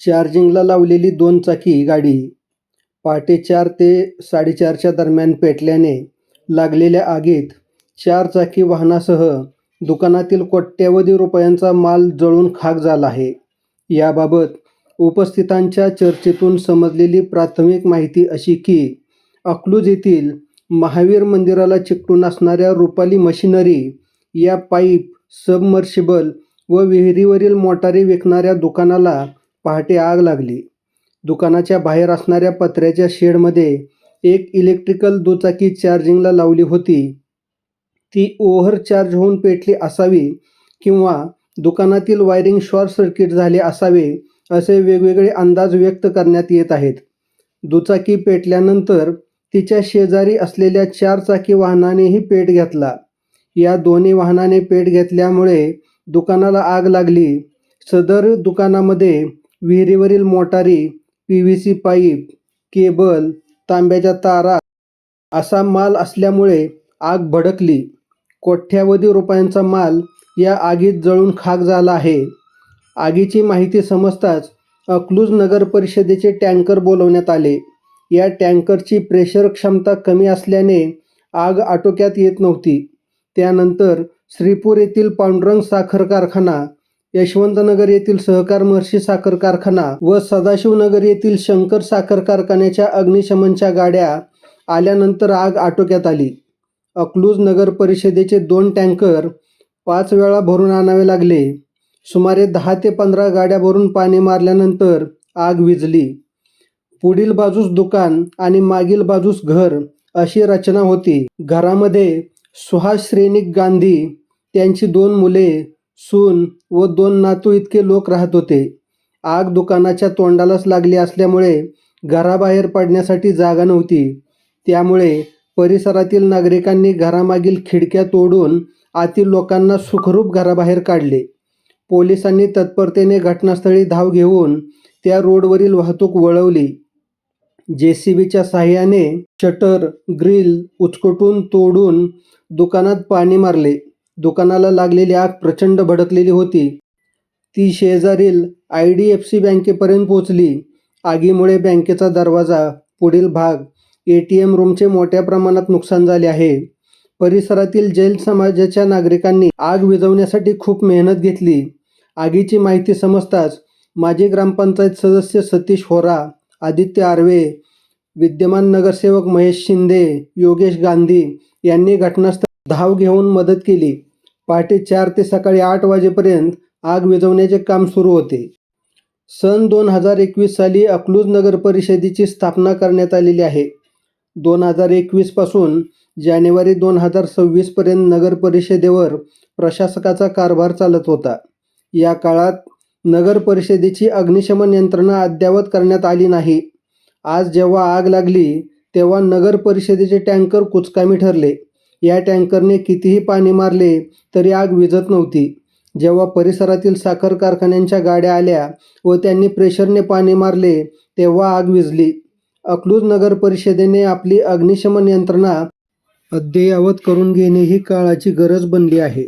चार्जिंगला लावलेली दोन चाकी गाडी पहाटे चार ते साडेचारच्या दरम्यान पेटल्याने लागलेल्या आगीत चार चाकी वाहनासह दुकानातील कोट्यवधी रुपयांचा माल जळून खाक झाला आहे. याबाबत उपस्थितांच्या चर्चेतून समजलेली प्राथमिक माहिती अशी की अकलूज येथील महावीर मंदिराला चिकटून असणाऱ्या रुपाली मशिनरी या पाईप सबमर्शिबल व विहिरीवरील मोटारी विकणाऱ्या दुकानाला पहाटे आग लागली. दुकानाच्या बाहेर असणाऱ्या पत्र्याच्या शेडमध्ये एक इलेक्ट्रिकल दुचाकी चार्जिंगला लावली होती. ती ओव्हर चार्ज होऊन पेटली असावी किंवा दुकानातील वायरिंग शॉर्ट सर्किट झाले असावे असे वेगवेगळे अंदाज व्यक्त करण्यात येत आहेत. दुचाकी पेटल्यानंतर तिच्या शेजारी असलेल्या चार चाकी वाहनानेही पेट घेतला. या दोन्ही वाहनाने पेट घेतल्यामुळे दुकानाला आग लागली. सदर दुकानामध्ये विहिरीवरील मोटारी P V C pipe cable तांब्याच्या तारा असा माल असल्यामुळे आग भडकली. कोट्यावधी रुपयांचा माल या आगीत जळून खाक झाला आहे. आगीची माहिती समजताच अकलूज नगर परिषदेचे टँकर बोलवण्यात आले. या टँकरची प्रेशर क्षमता कमी असल्याने आग आटोक्यात येत नव्हती. त्यानंतर श्रीपूर येथील पांडुरंग साखर कारखाना यशवंतनगर येथील सहकार महर्षी साखर कारखाना व सदाशिवनगर येथील शंकर साखर कारखान्याच्या अग्निशमनच्या गाड्या आल्यानंतर आग आटोक्यात आली. अकलूज नगर परिषदेचे दोन टँकर पाच वेळा भरून आणावे लागले. सुमारे दहा ते पंधरा गाड्या भरून पाणी मारल्यानंतर आग विजली पुढील बाजूस दुकान आणि मागील बाजूस घर अशी रचना होती. घरामध्ये सुहास श्रेणिक गांधी त्यांची दोन मुले सून व दोन नातू इतके लोक राहत होते. आग दुकानाच्या तोंडालाच लागली असल्यामुळे घराबाहेर पडण्यासाठी जागा नव्हती. त्यामुळे परिसरातील नागरिकांनी घरामागील खिडक्या तोडून आतील लोकांना सुखरूप घराबाहेर काढले. पोलिसांनी तत्परतेने घटनास्थळी धाव घेऊन त्या रोडवरील वाहतूक वळवली. जे सी बीच्या साह्याने शटर ग्रिल उचकटून तोडून दुकानात पाणी मारले. दुकानाला लागलेली आग प्रचंड भडकलेली होती. ती शेजारील आय डी एफ सी बँकेपर्यंत पोचली आगीमुळे बँकेचा दरवाजा पुढील भाग ए टी एम रूमचे मोठ्या प्रमाणात नुकसान झाले आहे. परिसरातील जैन समाजाच्या नागरिकांनी आग विझवण्यासाठी खूप मेहनत घेतली. आगीची माहिती समजताच माजी ग्रामपंचायत सदस्य सतीश होरा आदित्य आर्वे विद्यमान नगरसेवक महेश शिंदे योगेश गांधी यांनी घटनास्थळ धाव घेऊन मदत केली. पहाटे चार ते सकाळी आठ वाजेपर्यंत आग विझवण्याचे काम सुरू होते. सन दोन हजार एकवीस साली अकलूज नगर परिषदेची स्थापना करण्यात आलेली आहे. दोन हजार एकवीसपासून जानेवारी दोन हजार सव्वीसपर्यंत नगर परिषदेवर प्रशासकाचा कारभार चालत होता. या काळात नगर परिषदेची अग्निशमन यंत्रणा अद्ययावत करण्यात आली नाही. आज जेव्हा आग लागली तेव्हा नगर परिषदेचे टँकर कुचकामी ठरले. या टँकरने कितीही पाणी मारले तरी आग विझत नव्हती. जेव्हा परिसरातील साखर कारखान्यांच्या गाड्या आल्या व त्यांनी प्रेशरने पाणी मारले तेव्हा आग विझली. अकलूज नगर परिषदेने आपली अग्निशमन यंत्रणा अद्ययावत करून घेणे ही काळाची गरज बनली आहे.